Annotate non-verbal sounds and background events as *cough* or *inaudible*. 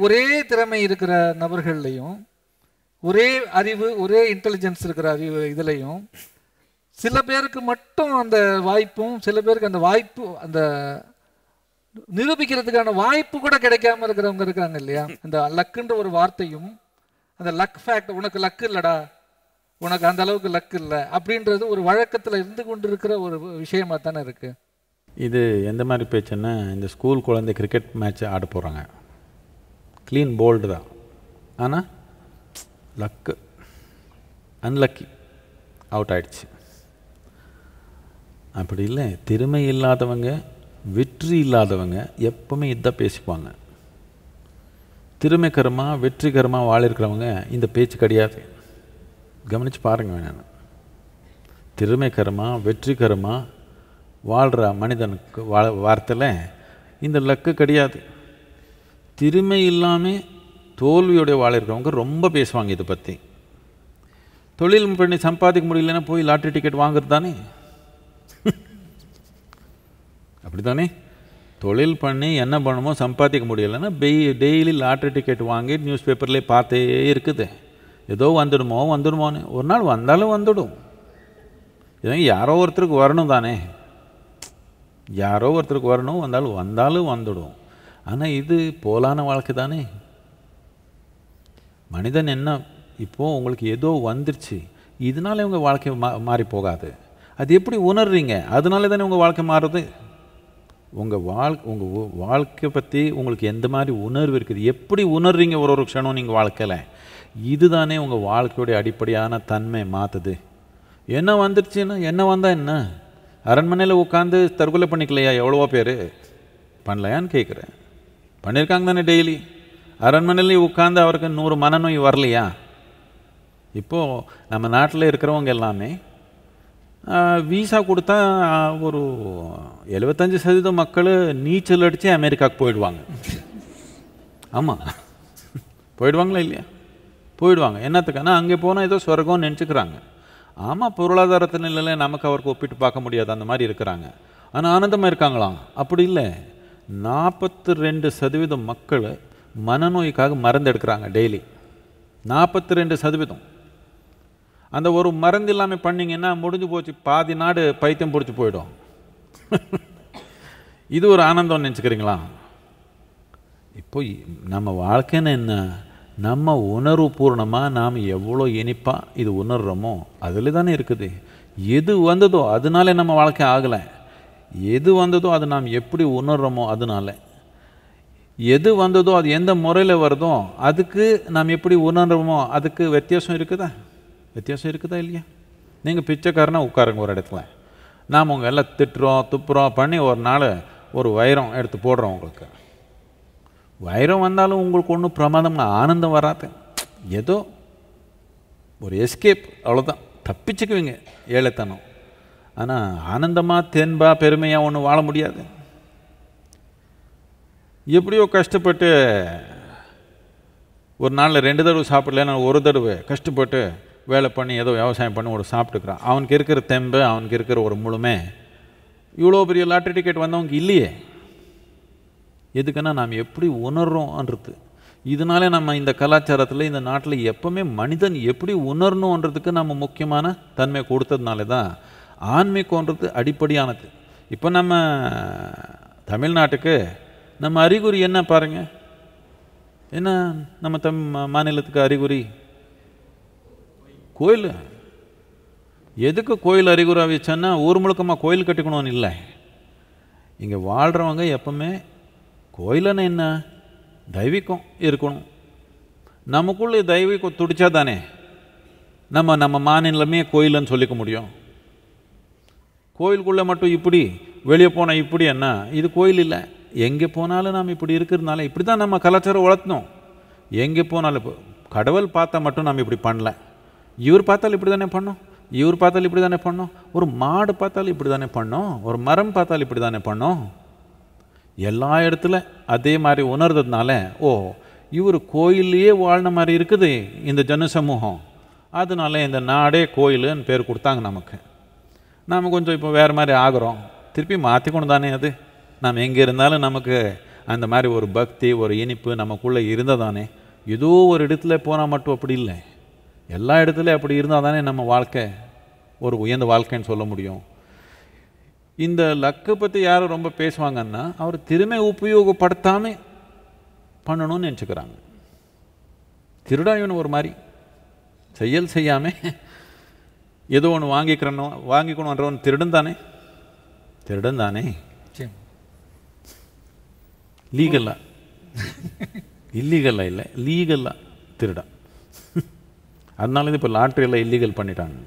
ஒரே திறமை இருக்கிற நபர்கள்லையும் ஒரே அறிவு ஒரே இன்டெலிஜென்ஸ் இருக்கிற அறிவு இதுலையும் சில பேருக்கு மட்டும் அந்த வாய்ப்பும் சில பேருக்கு அந்த வாய்ப்பு அந்த நிரூபிக்கிறதுக்கான வாய்ப்பு கூட கிடைக்காம இருக்கிறவங்க இருக்காங்க இல்லையா? அந்த லக்குன்ற ஒரு வார்த்தையும் அந்த லக் ஃபேக்ட் உனக்கு லக்கு இல்லடா உனக்கு அந்த அளவுக்கு லக் இல்லை அப்படின்றது ஒரு வழக்கத்தில் இருந்து கொண்டு இருக்கிற ஒரு விஷயமா தானே இருக்கு. இது எந்த மாதிரி பேச்சுன்னா இந்த ஸ்கூல் குழந்தை கிரிக்கெட் மேட்ச் ஆட போகிறாங்க க்ளீன் போல்டு தான். ஆனால் லக்கு அன்லக்கி அவுட் ஆயிடுச்சு. அப்படி இல்லை. திறமை இல்லாதவங்க வெற்றி இல்லாதவங்க எப்பவுமே இதான் பேசிப்பாங்க. திறமைக்கரமாக வெற்றிகரமாக வாழிருக்கிறவங்க இந்த பேச்சு கிடையாது. கவனித்து பாருங்க வேணும் திறமைக்கரமாக வெற்றிகரமாக வாழ்கிற மனிதனுக்கு வா வார்த்தையில் இந்த லக்கு கிடையாது. திறமை இல்லாமல் தோல்வியோடைய வாழிருக்கிறவங்க ரொம்ப பேசுவாங்க இதை பற்றி தொழில் பண்ணி சம்பாதிக்க முடியலன்னா போய் லாட்ரி டிக்கெட் வாங்குறது தானே? *laughs* அப்படி தானே தொழில் பண்ணி என்ன பண்ணுமோ சம்பாதிக்க முடியலைன்னா பெய் டெய்லி லாட்ரி டிக்கெட் வாங்கி நியூஸ் பேப்பர்லேயே பார்த்தே இருக்குது. ஏதோ வந்துடுமோ வந்துடுமோன்னு. ஒரு நாள் வந்தாலும் வந்துடும். இதான் யாரோ ஒருத்தருக்கு வரணும் தானே. யாரோ ஒருத்தருக்கு வரணும் வந்தாலும் வந்தாலும் வந்துடும். ஆனால் இது போலான வாழ்க்கை தானே? மனிதன் என்ன இப்போது உங்களுக்கு ஏதோ வந்துருச்சு இதனால உங்கள் வாழ்க்கை மா மாறி போகாது. அது எப்படி உணர்றீங்க? அதனால தானே உங்கள் வாழ்க்கை மாறுது. உங்கள் வாழ் உங்கள் வாழ்க்கை பற்றி உங்களுக்கு எந்த மாதிரி உணர்வு இருக்குது? எப்படி உணர்றீங்க ஒரு ஒரு க்ஷணம் நீங்கள் வாழ்க்கையில்? இதுதானே உங்கள் வாழ்க்கையுடைய அடிப்படையான தன்மை மாற்றுது என்ன வந்துருச்சுன்னா என்ன வந்தால் என்ன? அரண்மனையில் உட்காந்து தற்கொலை பண்ணிக்கலையா எவ்வளவோ பேர்? பண்ணலையான்னு கேட்குறேன் பண்ணியிருக்காங்க தானே டெய்லி? அரண்மனையிலேயே உட்காந்து அவருக்கு நூறு மனநோய் வரலையா? இப்போது நம்ம நாட்டில் இருக்கிறவங்க எல்லாமே வீசா கொடுத்தா ஒரு எழுபத்தஞ்சு சதவீதம் மக்கள் நீச்சல் அடித்து அமெரிக்காவுக்கு போயிடுவாங்க. ஆமாம் போயிடுவாங்களா இல்லையா? போயிடுவாங்க. என்னத்துக்குன்னா அங்கே போனால் ஏதோ சொர்க்கம்னு நினச்சிக்கிறாங்க. ஆமாம் பொருளாதாரத்து நிலையில் நமக்கு அவருக்கு ஒப்பிட்டு பார்க்க முடியாது. அந்த மாதிரி இருக்கிறாங்க. ஆனால் ஆனந்தமாக இருக்காங்களாம். அப்படி இல்லை. நாற்பத்தி ரெண்டு சதவீதம் மக்கள் மனநோய்க்காக மருந்து எடுக்கிறாங்க டெய்லி. நாற்பத்தி ரெண்டு சதவீதம். அந்த ஒரு மருந்து இல்லாமல் பண்ணிங்கன்னா முடிஞ்சு போச்சு பாதி நாடு பைத்தியம் பிடிச்சி போயிடும். *laughs* இது ஒரு ஆனந்தம் நினச்சிக்கிறீங்களா? இப்போ நம்ம வாழ்க்கைன்னு என்ன? நம்ம உணர்வு பூர்ணமாக நாம் எவ்வளோ இனிப்பாக இது உணர்கிறோமோ அதில் தானே இருக்குது. எது வந்ததோ அதனாலே நம்ம வாழ்க்கை ஆகலை. எது வந்ததோ அது நாம் எப்படி உணர்கிறோமோ அதனால. எது வந்ததோ அது எந்த முறையில் வருதோ அதுக்கு நாம் எப்படி உணர்கிறோமோ அதுக்கு வித்தியாசம் இருக்குதா? வித்தியாசம் இருக்குதா இல்லையா? நீங்கள் பிச்சைக்காரனா உட்காருங்க ஒரு இடத்துல. நாம் உங்கள் எல்லாம் திட்டுறோம் துப்புறோம் பண்ணி ஒரு நாள் ஒரு வைரம் எடுத்து போடுறோம் உங்களுக்கு. வைரம் வந்தாலும் உங்களுக்கு ஒன்றும் பிரமாதம் ஆனந்தம் வராது. ஏதோ ஒரு எஸ்கேப் அவ்வளோதான் தப்பிச்சுக்குவீங்க. ஏழைத்தனம். ஆனால் ஆனந்தமாக தென்பா பெருமையாக ஒன்று வாழ முடியாது. எப்படியோ கஷ்டப்பட்டு ஒரு நாளில் ரெண்டு தடவை சாப்பிடலன்னா ஒரு தடவை கஷ்டப்பட்டு வேலை பண்ணி ஏதோ விவசாயம் பண்ணி ஒரு சாப்பிட்டுக்கிறான். அவனுக்கு இருக்கிற தெம்பு அவனுக்கு இருக்கிற ஒரு முழுமை இவ்வளோ பெரிய லாட்ரி டிக்கெட் வந்தவங்க இல்லையே. எதுக்குன்னா நாம் எப்படி உணர்றோம்ன்றது. இதனால நம்ம இந்த கலாச்சாரத்தில் இந்த நாட்டில் எப்போவுமே மனிதன் எப்படி உணரணுன்றதுக்கு நம்ம முக்கியமான தன்மை கொடுத்ததுனால தான் ஆன்மீகன்றது அடிப்படையானது. இப்போ நம்ம தமிழ்நாட்டுக்கு நம்ம அறிகுறி என்ன பாருங்கள் என்ன நம்ம தம் மாநிலத்துக்கு அறிகுறி? கோயில். எதுக்கு கோயில் அறிகுறி வச்சோன்னா ஊர் முழுக்கமாக கோயில் கட்டிக்கணும்னு இல்லை. இங்கே வாழ்கிறவங்க எப்பவுமே கோயிலன்னு என்ன? தெய்வீகம் இருக்கணும். நமக்குள்ளே தெய்வீகம் துடிச்சா தானே நம்ம நம்ம மாநிலமே கோயிலுன்னு சொல்லிக்க முடியும். கோயிலுக்குள்ளே மட்டும் இப்படி வெளியே போனால் இப்படி என்ன? இது கோயில் இல்லை. எங்கே போனாலும் நாம் இப்படி இருக்கிறதுனால இப்படி தான் நம்ம கலாச்சாரம் வளர்த்தணும். எங்கே போனாலும் இப்போ கடவுள் பார்த்தா மட்டும் நம்ம இப்படி பண்ணல. இவர் பார்த்தாலும் இப்படி தானே பண்ணோம்? இவர் பார்த்தாலும் இப்படி தானே பண்ணோம்? ஒரு மாடு பார்த்தாலும் இப்படி தானே பண்ணோம்? ஒரு மரம் பார்த்தாலும் இப்படி தானே பண்ணோம்? எல்லா இடத்துல அதே மாதிரி உணர்றதுனால ஓ இவர் கோயிலையே வாழ்ன மாதிரி இருக்குது இந்த ஜன சமூகம் அதனால இந்த நாடே கோயிலுன்னு பேர் கொடுத்தாங்க நமக்கு. நாம் கொஞ்சம் இப்போ வேறு மாதிரி ஆகிறோம். திருப்பி மாற்றிக்கணும் தானே அது? நாம் எங்கே இருந்தாலும் நமக்கு அந்த மாதிரி ஒரு பக்தி ஒரு இனிப்பு நமக்குள்ளே இருந்தால் தானே? ஏதோ ஒரு இடத்துல போனால் மட்டும் அப்படி இல்லை. எல்லா இடத்துலையும் அப்படி இருந்தால் தானே நம்ம வாழ்க்கை? ஒரு உயர்ந்த வாழ்க்கைன்னு சொல்ல முடியும். இந்த லக்கை பற்றி யாரும் ரொம்ப பேசுவாங்கன்னா அவர் திறமை உபயோகப்படுத்தாமல் பண்ணணும்னு நினச்சிக்கிறாங்க. திருடா இவன் ஒரு மாதிரி. செயல் செய்யாமல் ஏதோ ஒன்று வாங்கிக்கிறணும் வாங்கிக்கணுன்றவன் திருடன் தானே திருடன் தானே நிச்சயம். லீகலா இல்லீகலா இல்லை லீகலா திருடன். அதனால இது இப்போ லாட்ரியில் இல்லீகல் பண்ணிட்டாங்க.